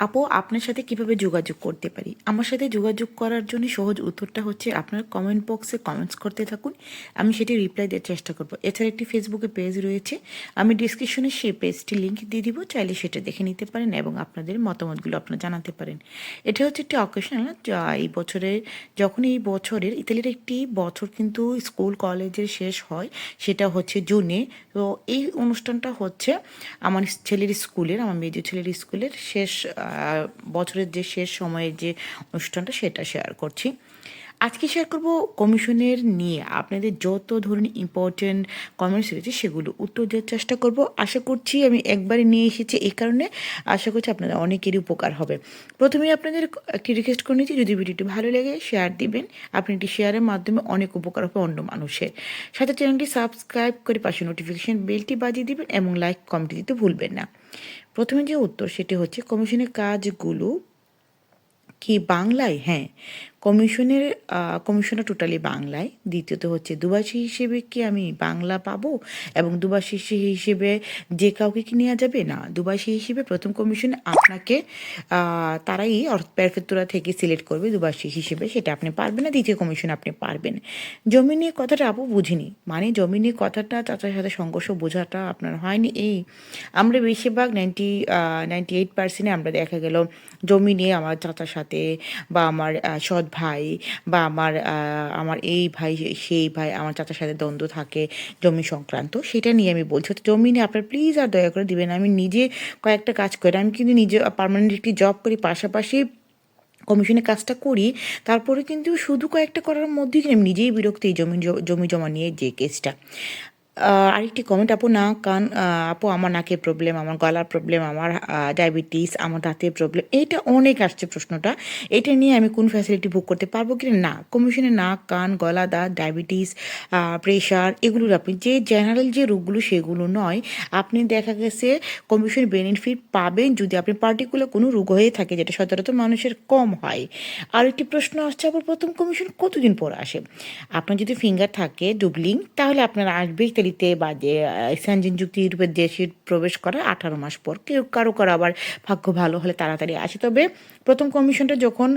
আপু, আপনার সাথে কীভাবে যোগাযোগ করতে পারি? আমার সাথে যোগাযোগ করার জন্য সহজ উত্তরটা হচ্ছে আপনার কমেন্ট বক্সে কমেন্টস করতে থাকুন। আমি সেটি রিপ্লাই দেওয়ার চেষ্টা করব। এছাড়া একটি ফেসবুকে পেজ রয়েছে। আমি ডিসক্রিপশনে সেই পেজটি লিঙ্ক দিয়ে দিব। চাইলে সেটা দেখে নিতে পারেন এবং আপনাদের মতামতগুলো আপনারা জানাতে পারেন। এটা হচ্ছে একটি অকেশনাল এই বছরের, যখন এই বছরের ইতালির একটি বছর কিন্তু স্কুল কলেজের শেষ হয়, সেটা হচ্ছে জুনে। তো এই অনুষ্ঠানটা হচ্ছে আমার ছেলের স্কুলের আমার মেজর ছেলের স্কুলের শেষ বছরের যে শেষ সময়ের যে অনুষ্ঠানটা সেটা শেয়ার করছি। আজকে শেয়ার করব কমিশনের নিয়ে। আপনাদের যত ধরনের ইম্পর্টেন্ট কমেন্টস রয়েছে সেগুলো উত্তর দেওয়ার চেষ্টা করব। আশা করছি আমি একবারে নিয়ে এসেছি এই কারণে। আশা করছি আপনাদের অনেকেরই উপকার হবে। প্রথমেই আপনাদের একটি রিকোয়েস্ট করে নিচ্ছি, যদি ভিডিওটি ভালো লাগে শেয়ার দিবেন। আপনি একটি শেয়ারের মাধ্যমে অনেক উপকার হবে অন্য মানুষের। সাথে চ্যানেলটি সাবস্ক্রাইব করে পাশে নোটিফিকেশন বেলটি বাজিয়ে দিবেন এবং লাইক কমেন্ট দিতে ভুলবেন না। প্রথমে যে উত্তর, সেটি হচ্ছে কমিশনের কাজগুলো কি বাংলায়? হ্যাঁ। কমিশনের কমিশনটা টোটালি বাংলায়। দ্বিতীয়ত হচ্ছে দুবাসী হিসেবে কি আমি বাংলা পাবো? এবং দুবাসী হিসেবে যে কাউকে কি নেওয়া যাবে? না, দুবাসী হিসেবে প্রথম কমিশন আপনাকে তারাই প্যারফেক্টোরা থেকে সিলেক্ট করবে দুবাসী হিসেবে, সেটা আপনি পারবেন না, দ্বিতীয় কমিশন আপনি পারবেন। জমি নিয়ে কথাটা আপু বুঝিনি। মানে জমি নিয়ে কথাটা চাচার সাথে সংঘর্ষ বোঝাটা আপনার হয়নি। এই আমরা বেশিরভাগ নাইনটি নাইনটি এইট পার্সেন্টে আমরা দেখা গেল, জমি নিয়ে আমার চাচার সাথে বা আমার সৎ ভাই বা আমার আমার এই ভাই, সেই ভাই, আমার চাচার সাথে দ্বন্দ্ব থাকে জমি সংক্রান্ত, সেটা নিয়ে আমি বলছি। তো জমি নিয়ে আপনার প্লিজ আর দয়া করে দিবেন। আমি নিজে কয়েকটা কাজ করি। আমি কিন্তু নিজে পার্মানেন্ট একটি জব করি, পাশাপাশি কমিশনের কাজটা করি। তারপরে কিন্তু শুধু কয়েকটা করার মধ্যেই আমি নিজেই বিরক্ত এই জমি জমি জমা নিয়ে যে কেসটা আরেকটি কমেন্ট আপু না, কান আপু আমার নাকের প্রবলেম আমার গলার প্রবলেম আমার ডায়াবেটিস আমার দাঁতের প্রবলেম এইটা অনেক আসছে প্রশ্নটা। এটা নিয়ে আমি কোন ফ্যাসিলিটি বুক করতে পারব কি না কমিশনে নাক, কান, গলা, দাঁত ডায়াবেটিস প্রেশার এগুলোর আপনি যে জেনারেল যে রোগগুলো সেগুলো নয়, আপনি দেখা গেছে কমিশন বেনিফিট পাবেন যদি আপনি পার্টিকুলার কোনো রোগ হয়ে থাকে যেটা সচরাচর মানুষের কম হয়। আর একটি প্রশ্ন আসছে আবার প্রথম কমিশন কতদিন পর আসে? আপনার যদি ফিঙ্গার থাকে ডুবলিং তাহলে আপনার আসবে ইতালিতে বা যে স্যানজিন যুক্তি ইউরোপের দেশে প্রবেশ করার আঠারো মাস পর কেউ কারও কারও আবার ভাগ্য ভালো হলে তাড়াতাড়ি আসে। তবে প্রথম কমিশনটা যখন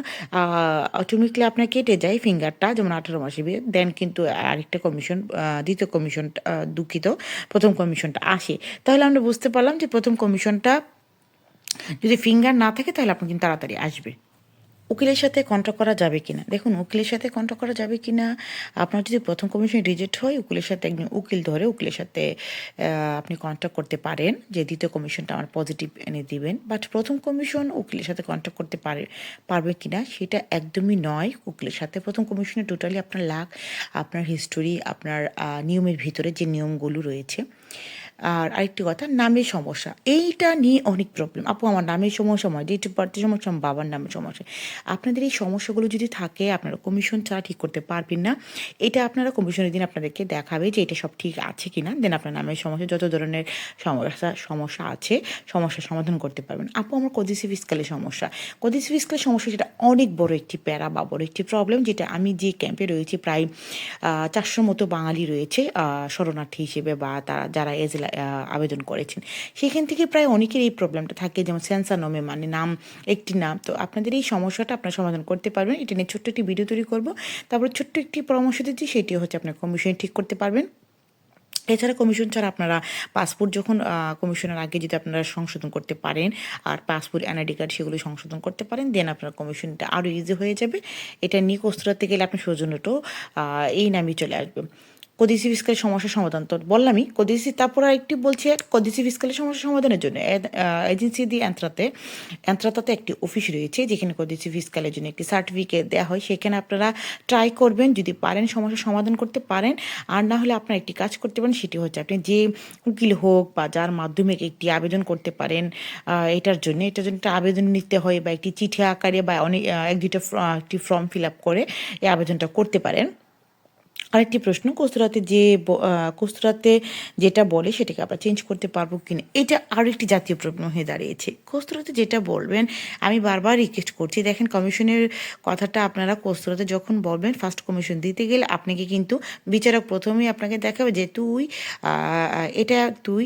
অটোমেটিকলি আপনার কেটে যায় ফিঙ্গারটা যেমন আঠারো মাসে বিয়ে দেন কিন্তু আরেকটা কমিশন দ্বিতীয় কমিশন দুঃখিত, প্রথম কমিশনটা আসে। তাহলে আমরা বুঝতে পারলাম যে প্রথম কমিশনটা যদি ফিঙ্গার না থাকে, তাহলে আপনি কিন্তু তাড়াতাড়ি আসবে। উকিলের সাথে কন্ট্যাক্ট করা যাবে কিনা? দেখুন, উকিলের সাথে কন্ট্যাক্ট করা যাবে কিনা? আপনার যদি প্রথম কমিশন রিজেক্ট হয়, উকিলের সাথে একজন উকিল ধরে উকিলের সাথে আপনি কন্ট্যাক্ট করতে পারেন যে দ্বিতীয় কমিশনটা আমার পজিটিভ এনে দিবেন। বাট প্রথম কমিশন উকিলের সাথে কন্ট্যাক্ট করতে পারে, পারবে কিনা সেটা একদমই নয়। উকিলের সাথে প্রথম কমিশনে টোটালি আপনার লাখ আপনার হিস্টোরি আপনার নিয়মের ভিতরে যে নিয়মগুলো রয়েছে। আর আরেকটি কথা, নামের সমস্যা। এইটা নিয়ে অনেক প্রবলেম আপু, আমার নামের সমস্যা, আমার ডেট অফ বার্থের সমস্যা, আমার বাবার নামের সমস্যা। আপনাদের এই সমস্যাগুলো যদি থাকে, আপনারা কমিশন ছাড়া ঠিক করতে পারবেন না। এটা আপনারা কমিশনের দিন আপনাদেরকে দেখাবে যে এটা সব ঠিক আছে কি না দেন আপনার নামের সমস্যা, যত ধরনের সমস্যা সমস্যা আছে, সমস্যার সমাধান করতে পারবেন। আপু, আমার কদিসি ফিসকালের সমস্যা। কদিসি ফিসকালের সমস্যা যেটা অনেক বড় একটি প্যারা বা বড় একটি প্রবলেম যেটা আমি যে ক্যাম্পে রয়েছি, প্রায় চারশো মতো বাঙালি রয়েছে শরণার্থী হিসেবে বা তারা, যারা এজেলা আবেদন করেছেন। সেখান থেকে প্রায় অনেকের এই প্রবলেমটা থাকে, যেমন সেন্সার নমে মানে নাম, একটি নাম। তো আপনাদের এই সমস্যাটা আপনার সমাধান করতে পারবেন। এটা নিয়ে ছোট্ট একটি ভিডিও তৈরি করব। তারপর ছোট্ট একটি পরামর্শ দিচ্ছি, সেটি হচ্ছে আপনার কমিশন ঠিক করতে পারবেন। এছাড়া কমিশন ছাড়া আপনারা পাসপোর্ট যখন কমিশনের আগে যদি আপনারা সংশোধন করতে পারেন, আর পাসপোর্ট এনআইডি কার্ড সেগুলো সংশোধন করতে পারেন দেন আপনার কমিশনটা আরও ইজি হয়ে যাবে। এটা নিয়ে কস্তুরাতে গেলে আপনার সৌজন্যটাও এই নামই চলে আসবে। কদিসি ফিসকালের সমস্যার সমাধান। তো বললামই কদিসি তারপর একটি বলছে কদিসি ফিসকালের সমস্যা সমাধানের জন্য। এজেন্সি দিয়ে অ্যান্ত্রাতে অ্যান্ত্রাতাতে একটি অফিস রয়েছে, যেখানে কদিসি ফিসকালের জন্য একটি সার্টিফিকেট দেওয়া হয়। সেখানে আপনারা ট্রাই করবেন, যদি পারেন সমস্যার সমাধান করতে পারেন। আর না হলে আপনারা একটি কাজ করতে পারেন, সেটি হচ্ছে আপনি যে উকিল হোক বা যার মাধ্যমে একটি আবেদন করতে পারেন এটার জন্য এটার জন্য একটা আবেদন নিতে হয় বা একটি চিঠি আকারে বা অনেক এক দুইটা একটি ফর্ম ফিল আপ করে এই আবেদনটা করতে পারেন। আরেকটি প্রশ্ন, কস্তুরাতে যে কস্তুরাতে যেটা বলে সেটাকে আমরা চেঞ্জ করতে পারব কিনা? এটা আরেকটি জাতীয় প্রশ্ন হয়ে দাঁড়িয়েছে। কস্তুরাতে যেটা বলবেন, আমি বারবার রিকোয়েস্ট করছি, দেখেন কমিশনের কথাটা আপনারা কস্তুরাতে যখন বলবেন ফার্স্ট কমিশন দিতে গেলে আপনাকে কিন্তু বিচারক প্রথমেই আপনাকে দেখাবে যে তুই এটা তুই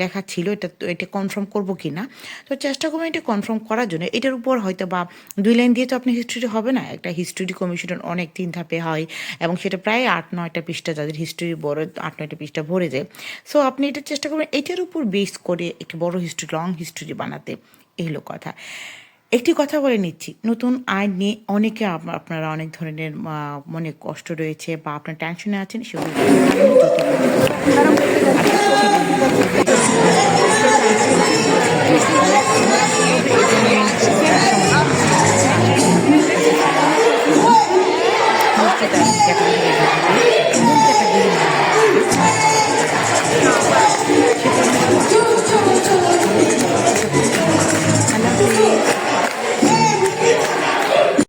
লেখা ছিল, এটা এটা কনফার্ম করব কি না তো চেষ্টা করবেন এটা কনফার্ম করার জন্য। এটার উপর হয়তো বা দুই লাইন দিয়ে তো আপনি হিস্ট্রি হবে না। একটা হিস্ট্রি কমিশন অনেক তিন ধাপে হয় এবং সেটা প্রায় আট নয়টা পৃষ্ঠা, যাদের হিস্ট্রি বড় আট নয়টা পৃষ্ঠা ভরে যায়। সো আপনি এটা চেষ্টা করবেন, এটার উপর বেস করে একটি বড় হিস্ট্রি লং হিস্ট্রি বানাতে। এই কথা। একটি কথা বলে নিচ্ছি, নতুন আইন নিয়ে অনেকে আপ- আপনারা অনেক ধরনের মনে কষ্ট রয়েছে বা আপনার টেনশনে আছেন, সেগুলো